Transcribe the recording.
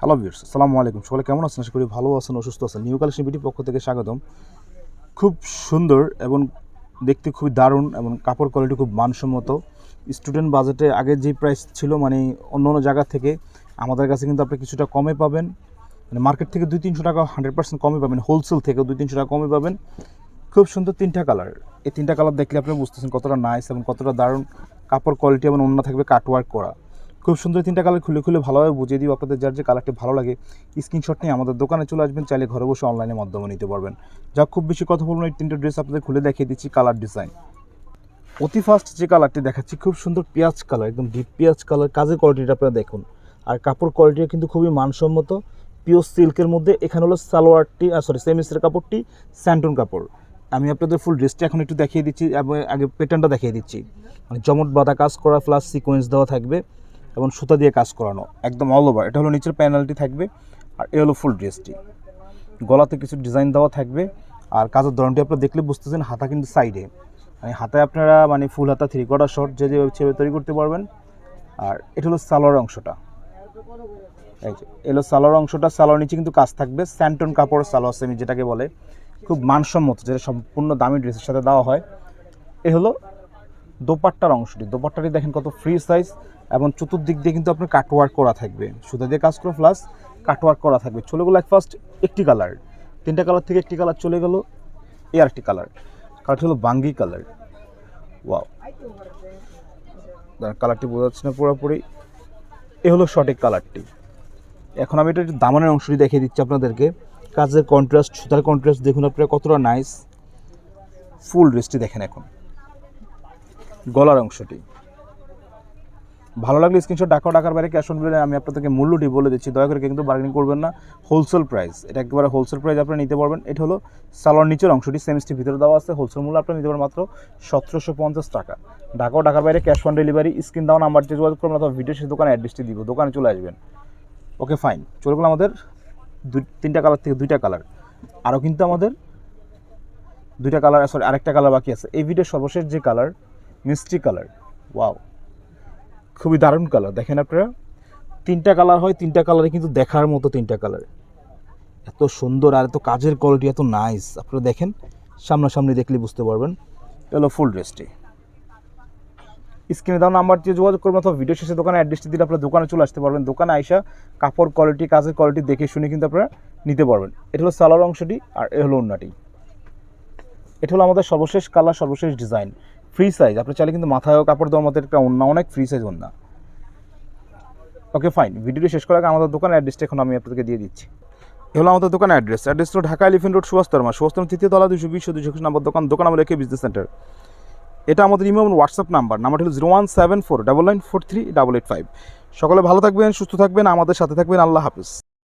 Hello viewers আসসালামু আলাইকুম। সকলে কেমন আছেন? আশা করি ভালো আছেন, অসুস্থ আছেন। নিউ কালেকশন বিটির পক্ষ থেকে স্বাগতম। খুব সুন্দর এবং দেখতে খুবই দারুণ এবং কাপড় কোয়ালিটি খুব মানসম্মত। স্টুডেন্ট বাজেটে আগে যে প্রাইস ছিল মানে অন্য অন্য জায়গা থেকে, আমাদের কাছে কিন্তু আপনি কিছুটা কমে পাবেন। মানে মার্কেট থেকে দুই তিনশো টাকা হান্ড্রেড পার্সেন্ট কমে পাবেন। হোলসেল থেকে দুই তিনশো টাকা কমে পাবেন। খুব সুন্দর তিনটা কালার এই তিনটা কালার দেখলে আপনি বুঝতেছেন কতটা নাইস এবং কতটা দারুণ কাপড় কোয়ালিটি এবং অন্য থাকবে কাটওয়ার্ক করা। খুব সুন্দর তিনটা কালার খুলে খুলে ভালোভাবে বুঝিয়ে দিব আপনাদের যার যে কালারটি ভালো লাগে। স্ক্রিনশট নিয়ে আমাদের দোকানে চলে আসবেন, চাইলে ঘরে বসে অনলাইনের মাধ্যমে নিতে পারবেন। যা খুব বেশি কথা বলব এই তিনটা ড্রেস আপনাদের খুলে দেখিয়ে দিচ্ছি কালার ডিজাইন অতি ফার্স্ট যে কালারটি দেখাচ্ছি, খুব সুন্দর পেঁয়াজ কালার একদম ডিপ পেঁয়াজ কালার কাজের কোয়ালিটিটা আপনারা দেখুন। আর কাপড় কোয়ালিটিও কিন্তু খুবই মানসম্মত। পিওর সিল্কের মধ্যে এখানে হলো সালোয়ারটি সরি সেমিসের কাপড়টি স্যান্টন কাপড় আমি আপনাদের ফুল ড্রেসটা এখন একটু দেখিয়ে দিচ্ছি আগে প্যাটার্নটা দেখিয়ে দিচ্ছি। মানে জমট বাঁধা কাজ করা প্লাস সিকোয়েন্স দেওয়া থাকবে। এবং সুতা দিয়ে কাজ করানো, একদম অল ওভার এটা হলো নিচের প্যানেলটি থাকবে, আর এ হলো ফুল ড্রেসটি গলাতে কিছু ডিজাইন দেওয়া থাকবে, আর কাজের ধরনটি আপনারা দেখলে বুঝতেছেন, হাতা কিন্তু সাইডে মানে হাতায় আপনারা মানে ফুল হাতা থ্রি কোয়ার্টার শর্ট যে যে হিসেবে তৈরি করতে পারবেন। আর এটা হলো সালোয়ার অংশটা। এলো সালোয়ার অংশটা, সালোয়ার নিচে কিন্তু কাজ থাকবে স্যান্টন কাপড় সালোয়ার সেমি যেটাকে বলে। খুব মানসম্মত, যেটা সম্পূর্ণ দামি ড্রেসের সাথে দেওয়া হয়। এ হলো দোপাট্টার অংশটি। দোপাট্টাটি দেখেন কত ফ্রি সাইজ এবং চতুর্দিক দিয়ে কিন্তু আপনার কাটওয়ার্ক করা থাকবে। সুতা দিয়ে কাজ করা প্লাস কাটওয়ার্ক করা থাকবে। চলে গেলো এক ফার্স্ট একটি কালার তিনটা কালার থেকে একটি কালার চলে গেল এই আরেকটি কালার কালারটি হলো বাঙ্গি কালার ওয়াও কালারটি বোঝা যাচ্ছে না পুরোপুরি। এ হলো সঠিক কালারটি এখন আমি এটা দামানের অংশটি দেখিয়ে দিচ্ছি আপনাদেরকে। কাজের কন্ট্রাস্ট সুতার কন্ট্রাস্ট দেখুন আপনারা কতটা নাইস ফুল ড্রেসটি দেখেন এখন। গলার অংশটি। ভালো লাগলে স্ক্রিনশট ডাকা ডাকার বাইরে ক্যাশ অন ডেলিভারি আমি আপনাদেরকে মূল্যটি বলে দিচ্ছি। দয়া করে কিন্তু বার্গেনিং করবেন না। হোলসেল প্রাইস এটা একেবারে হোলসেল প্রাইস আপনারা নিতে পারবেন। এটা হলো সালোয়ার নিচের অংশটি সেমিস্টির ভিতরে দেওয়া আছে। হোলসেল মূল্য আপনারা নিতে পারবেন মাত্র সতেরোশো পঞ্চাশ টাকা। ঢাকা ও ঢাকার বাইরে ক্যাশ অন ডেলিভারি স্ক্রিন দেওয়া নাম্বারটি যোগাযোগ করবেন অথবা ভিডিও সেই দোকানে অ্যাড্রেসটি দিব। দোকানে চলে আসবেন। ওকে ফাইন চলে গেলো আমাদের দুই, তিনটা কালার থেকে দুইটা কালার আরও কিন্তু আমাদের দুইটা কালার সরি আরেকটা কালার বাকি আছে। এই ভিডিওর সর্বশেষ যে কালার মিষ্টি কালার। ওয়াও। খুবই দারুণ কালার। দেখেন আপনারা, তিনটা কালার হয়, তিনটা কালারে কিন্তু দেখার মতো তিনটা কালার। এত সুন্দর আর এত কাজের কোয়ালিটি এত নাইস আপনারা দেখেন, সামনাসামনি দেখলে বুঝতে পারবেন। এলো ফুল ড্রেসটি স্ক্রিনে দেওয়া নাম্বার দিয়ে যোগাযোগ করবেন অথবা ভিডিও শেষে দোকানে অ্যাড্রেসটি দিলে আপনারা দোকানে চলে আসতে পারবেন। দোকানে আইসা কাপড় কোয়ালিটি কাজের কোয়ালিটি দেখে শুনে কিন্তু আপনারা নিতে পারবেন। এটা হলো সালোয়ার অংশটি আর এ হলো অন্যটি এটা হলো আমাদের সর্বশেষ কালার সর্বশেষ ডিজাইন ফ্রি সাইজ আপনি চাইলে কিন্তু মাথায়ও কাপড় দেওয়ার মতো একটা অন্য অনেক ফ্রি সাইজ অন্য ওকে ফাইন ভিডিওটি শেষ করার আগে আমাদের দোকানের অ্যাড্রেসটা এখন আমি আপনাদেরকে দিয়ে দিচ্ছি। হলো আমাদের দোকানের অ্যাড্রেস অ্যাড্রেস হলো ঢাকা এলিফেন্ট রোড সুভাষতর্মা সুভাষতর্মা তৃতীয় তলা দুশো বিশ দুশো একুশ নম্বর দোকান দোকান আমার রেখে বিজনেস সেন্টার এটা আমাদের ইমেল হোয়াটসঅ্যাপ নাম্বার নাম্বারটি হলো zero one seven four double nine four three double eight five সকলে ভালো থাকবেন, সুস্থ থাকবেন, আমাদের সাথে থাকবেন। আল্লাহ হাফিজ।